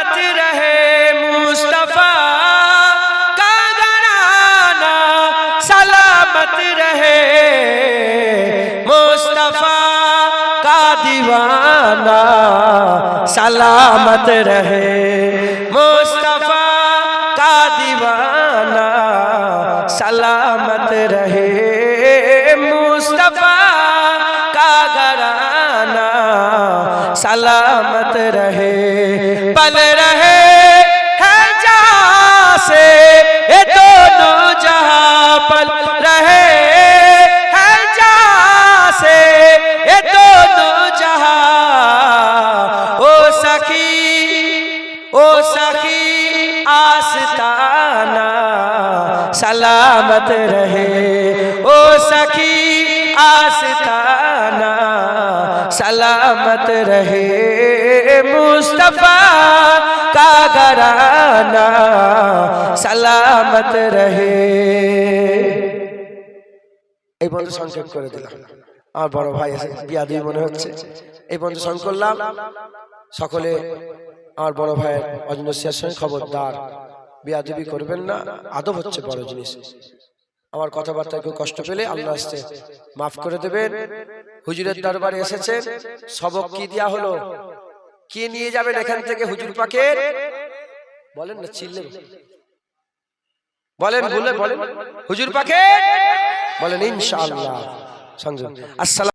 मोहब्बत रहे मुस्तफ़ा का घराना सलामत रहे मुस्तफ़ा का दीवाना सलामत रहे मुस्तफ़ा का दीवाना सलामत रहे मुस्तफ़ा का घराना सलामत रहे ओ सखी आस्ताना सलामत रहे ओ सखी आस्ताना सलामत रहे मुस्तफा का घराना सलामत रहे এই পর্যন্ত সংক্ষেপ করে দিলাম আমার বড় ভাই আছে বিয়া দুই মনে হচ্ছে এই পর্যন্ত সং করলাম সকলে আমার বড় ভাইয়ের অজনসিয়ার সঙ্গে খবরদার বিয়াদবি করবেন না, আদব হচ্ছে বড় জিনিস। আমার কথাবার্তায় কেউ কষ্ট পেলে আল্লাহ আসতে মাফ করে দেবেন। হুজুরের দরবারে এসেছে, সবক কি দেয়া হলো? কি নিয়ে যাবেন এখান থেকে হুজুর পাকের? বলেন না, চিল্লেন। বলেন বলে বলেন। হুজুর পাকে বলেন, ইনশাআল্লাহ। সংযোগ আসসালাম।